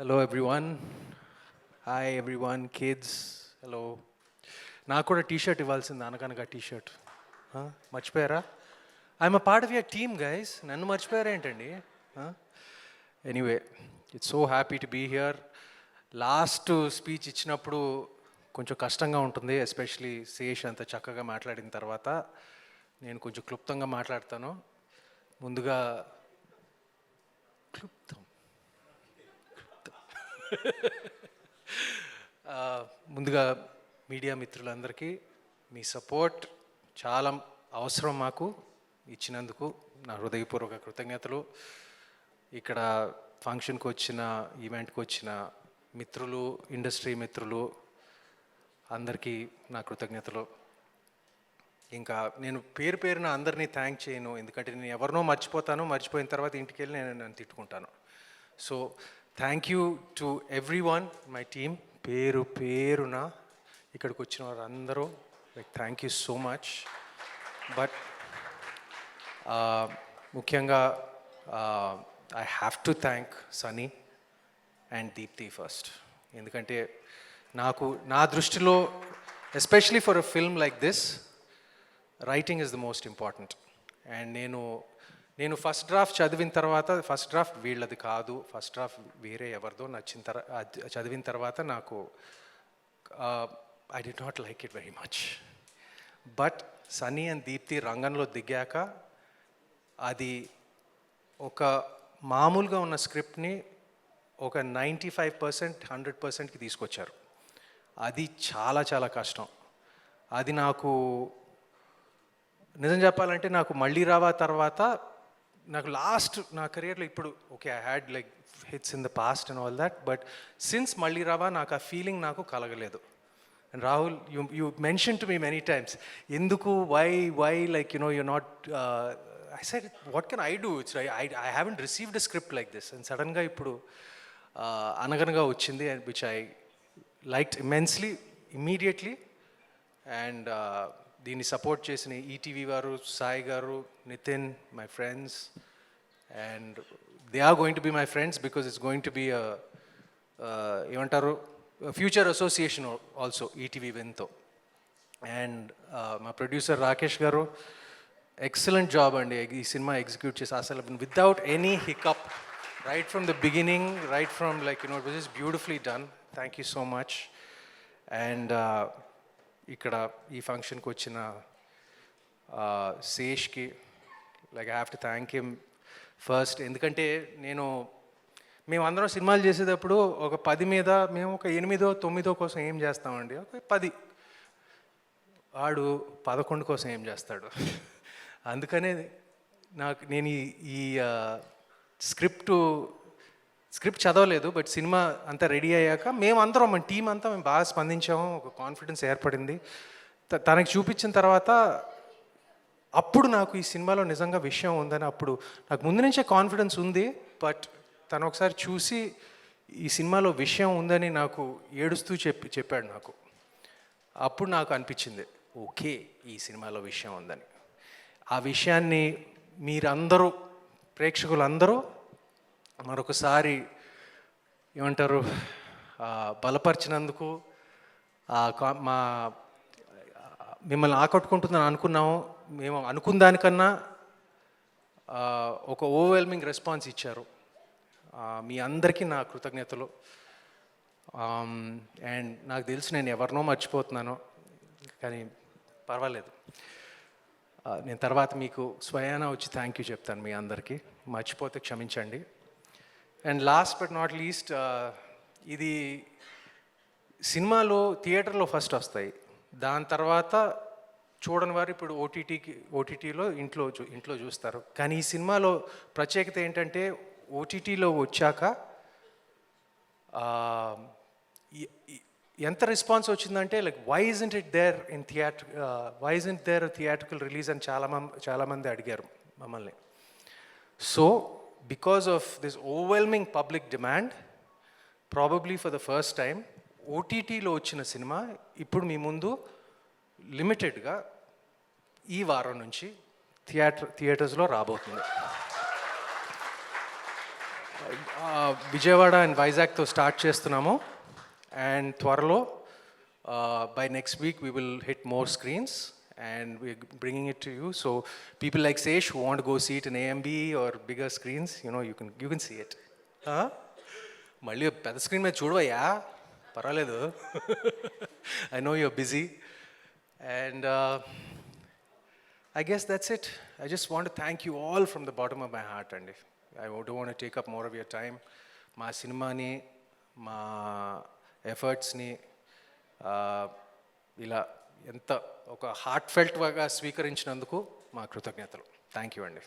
Hello everyone hi everyone kids hello నాకు కూడా T shirt ఇవ్వాల్సింది అనకనగా టీ షర్ట్ మర్చిపోయారా? I'm a part of your team guys నన్ను మర్చిపోయారా ఏంటండి? Anyway it's so happy to be here last speech ఇచ్చినప్పుడు కొంచెం కష్టంగా ఉంటుంది ఎస్పెషలీ శేష్ అంత చక్కగా మాట్లాడిన తర్వాత. నేను కొంచెం క్లుప్తంగా మాట్లాడతాను. ముందుగా క్లుప్తం. ముందుగా మీడియా మిత్రులందరికీ మీ సపోర్ట్ చాలా అవసరం మాకు ఇచ్చినందుకు నా హృదయపూర్వక కృతజ్ఞతలు. ఇక్కడ ఫంక్షన్కి వచ్చిన ఈవెంట్కి వచ్చిన మిత్రులు ఇండస్ట్రీ మిత్రులు అందరికీ నా కృతజ్ఞతలు. ఇంకా నేను పేరు పేరున అందరినీ థ్యాంక్ చేయను. ఎందుకంటే నేను ఎవరినో మర్చిపోతాను. మర్చిపోయిన తర్వాత ఇంటికి వెళ్ళి నేను నన్ను తిట్టుకుంటాను. So thank you to everyone my team పేరు పేరున ఇక్కడికి వచ్చిన వారందరూ like thank you so much but ముఖ్యంగా I have to thank Sunny and Deepthi first ఎందుకంటే నాకు నా దృష్టిలో especially for a film like this writing is the most important and నేను నేను ఫస్ట్ డ్రాఫ్ట్ చదివిన తర్వాత ఫస్ట్ డ్రాఫ్ట్ వీళ్ళది కాదు ఫస్ట్ డ్రాఫ్ట్ వేరే ఎవరిదో నచ్చిన తర్వాత చదివిన తర్వాత నాకు I did not like it very much but Sunny and Deepthi రంగంలో దిగాక అది ఒక మామూలుగా ఉన్న స్క్రిప్ట్ని ఒక నైంటీ ఫైవ్ పర్సెంట్ హండ్రెడ్ పర్సెంట్కి తీసుకొచ్చారు. అది చాలా చాలా కష్టం. అది నాకు నిజం చెప్పాలంటే నాకు మళ్ళీ రావా తర్వాత నాకు లాస్ట్ నా కెరియర్లో ఇప్పుడు okay I had like hits in the past and all that but since మళ్ళీ రావా నాకు ఆ ఫీలింగ్ నాకు కలగలేదు. And Rahul you you mention to me many times ఎందుకు? Why why like you know you not I side what can I do it's I I haven't received a script like this and సడన్గా ఇప్పుడు అనగనగా వచ్చింది and which I like immensely immediately and దీన్ని support చేసిన ETV వారు Sai garu Nitin my friends and they are going to be my friends because it's going to be ఏమంటారు future association also ETV వెన్తో and మా producer Rakesh garu excellent job అండి. ఈ cinema execute చేసి అసలు without any hiccup right from the beginning right from like you know it is beautifully done thank you so much and ఇక్కడ ఈ ఫంక్షన్కి వచ్చిన శేష్కి like I have to thank him first ఎందుకంటే నేను మేమందరం సినిమాలు చేసేటప్పుడు ఒక పది మీద మేము ఒక ఎనిమిదో తొమ్మిదో కోసం ఏం చేస్తామండి? ఒక పది. వాడు పదకొండు కోసం ఏం చేస్తాడు? అందుకనే నాకు నేను ఈ ఈ స్క్రిప్ట్ స్క్రిప్ట్ చదవలేదు బట్ సినిమా అంతా రెడీ అయ్యాక మేమందరం మన టీం అంతా మేము బాగా స్పందించాము ఒక కాన్ఫిడెన్స్ ఏర్పడింది. త- తనకి చూపించిన తర్వాత అప్పుడు నాకు ఈ సినిమాలో నిజంగా విషయం ఉందని అప్పుడు నాకు ముందు నుంచే కాన్ఫిడెన్స్ ఉంది బట్ తను ఒకసారి చూసి ఈ సినిమాలో విషయం ఉందని నాకు ఏడుస్తూ చెప్పి చెప్పాడు నాకు. అప్పుడు నాకు అనిపించింది ఓకే ఈ సినిమాలో విషయం ఉందని. ఆ విషయాన్ని మీరందరూ ప్రేక్షకులందరూ మరొకసారి ఏమంటారు బలపరిచినందుకు మా మిమ్మల్ని ఆకట్టుకుంటుందని అనుకున్నాము. మేము అనుకున్న దానికన్నా ఒక ఓవర్వెల్మింగ్ రెస్పాన్స్ ఇచ్చారు. మీ అందరికీ నా కృతజ్ఞతలు. అండ్ నాకు తెలిసి నేను ఎవరినో మర్చిపోతున్నాను కానీ పర్వాలేదు. నేను తర్వాత మీకు స్వయానా వచ్చి థ్యాంక్ యూ చెప్తాను మీ అందరికీ. మర్చిపోతే క్షమించండి. And last but not least ఇది సినిమాలో థియేటర్లో ఫస్ట్ వస్తాయి. దాని తర్వాత చూడని వారు ఇప్పుడు ఓటీటీకి ఓటీటీలో ఇంట్లో చూ ఇంట్లో చూస్తారు. కానీ ఈ సినిమాలో ప్రత్యేకత ఏంటంటే ఓటీటీలో వచ్చాక ఎంత రెస్పాన్స్ వచ్చిందంటే like why isn't it there in theatre why isn't there theatrical release అని చాలా మం- చాలామంది అడిగారు మమ్మల్ని. So because of this overwhelming public demand probably for the first time ఓటీటీలో వచ్చిన సినిమా ఇప్పుడు మీ ముందు లిమిటెడ్గా ఈ వారం నుంచి థియేటర్ థియేటర్స్లో రాబోతుంది. విజయవాడ అండ్ వైజాగ్తో స్టార్ట్ చేస్తున్నాము. అండ్ త్వరలో by next week we will hit more screens and we bringing it to you so people like Sesh who want go seat in AMB or bigger screens you know you can you can see it మళ్ళీ పెద్ద screen మీద చూడవయ్యా? పర్వాలేదు. I know you're busy and I guess that's it. I just want to thank you all from the bottom of my heart, and I don't want to take up more of your time. మా సినిమాని మా ఎఫర్ట్స్ని ఇలా ఎంత ఒక heart ఫెల్ట్గా స్వీకరించినందుకు మా కృతజ్ఞతలు. Thank you అండి.